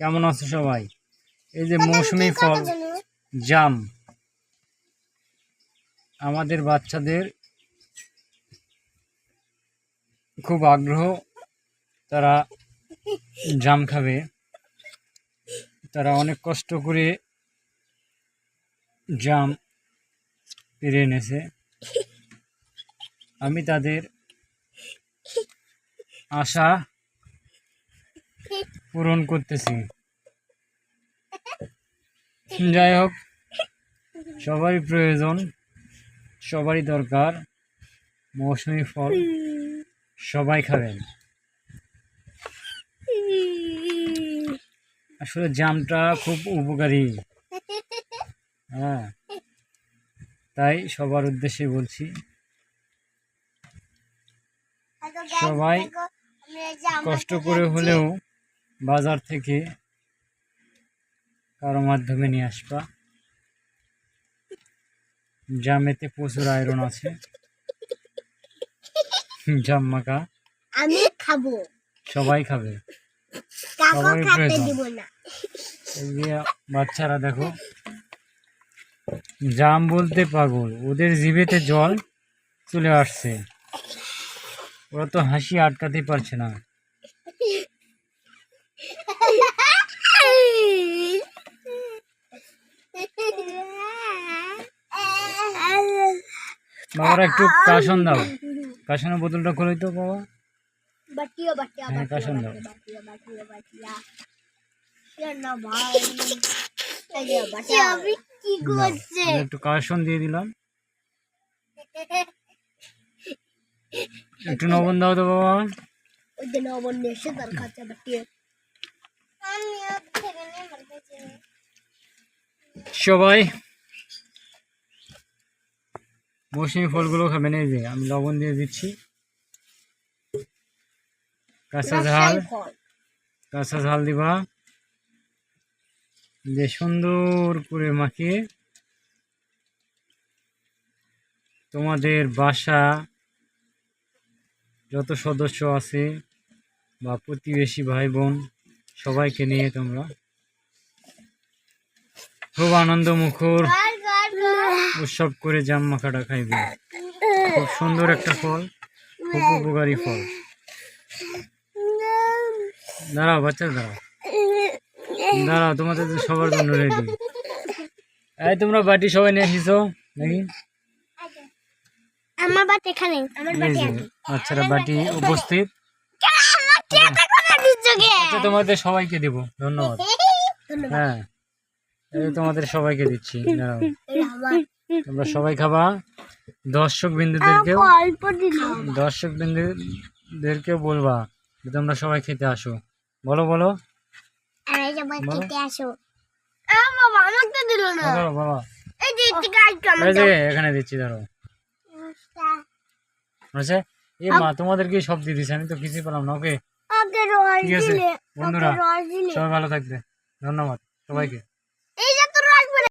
কেমন আছো সবাই? এই যে মৌসুমি ফল জাম। আমাদের বাচ্চাদের খুব আগ্রহ তারা জাম খাবে। তারা অনেক কষ্ট করে জাম পেরে এনেছে। আমি তাদের আশা পূরণ করতেছি। যাই হোক, সবারই প্রয়োজন, সবারই দরকার, মৌসুমি ফল সবাই খাবেন। আসলে জামটা খুব উপকারী। হ্যাঁ তাই সবার উদ্দেশ্যে বলছি, সবাই কষ্ট করে হলেও বাজার থেকে কারও মাধ্যমে নিয়ে আসবা। জামেতে প্রচুর আয়রন আছে। জাম মাখা। আমি খাব। সবাই খাবে। যে বাচ্চারা দেখো। জাম বলতে পাগল। ওদের জিভেতে জল চলে আসছে। ওরা তো হাসি আটকাতে পারছে না। বাবারা একটু কাশন দাও। কাশনের বোতলটা খুলে তো বাবা। হ্যাঁ, কাশন দাও। একটু কাশন দিয়ে দিলাম। একটু নবন দাও তো বাবা। এসে তার বাটিয়া। সবাই মৌসুমি ফলগুলো খাবেন এই যে আমি লবণ দিয়ে দিচ্ছি। কাঁচা ঝাল। কাঁচা ঝাল দিবা। যে সুন্দর করে মাখিয়ে তোমাদের বাসা যত সদস্য আছে বা প্রতিবেশী ভাই বোন সবাইকে নিয়ে তোমরা খুব আনন্দ মুখর উৎসব করে জাম মাখাটা খাইবে। খুব সুন্দর একটা ফল খুব উপকারী ফল। দাঁড়াও বাচ্চা দাঁড়াও। দাঁড়াও তোমাদের সবার জন্য রেডি এই তোমরা বাটি সবাই নিয়ে এসেছ নাকি? আমার বাট এখানে। আমার বাটি বাটি উপস্থিত। আচ্ছা তোমাদের সবাইকে দেব। ধন্যবাদ। হ্যাঁ তোমাদের সবাইকে দিচ্ছি। দাঁড়াও। তোমরা সবাই খাবা। দর্শক বিন্দুদেরকেও দর্শক বিন্দুদেরকেও বলবা যে তোমরা সবাই খেতে আসো। বলো বলো। এখানে দিচ্ছি ধরো। আচ্ছা। এই মা তোমাদেরকে সব দিয়ে দিচ্ছি আমি তো কিছুই পেলাম না ওকে? ওকে ঠিক আছে বন্ধুরা সবাই ভালো থাকবে। ধন্যবাদ সবাইকে।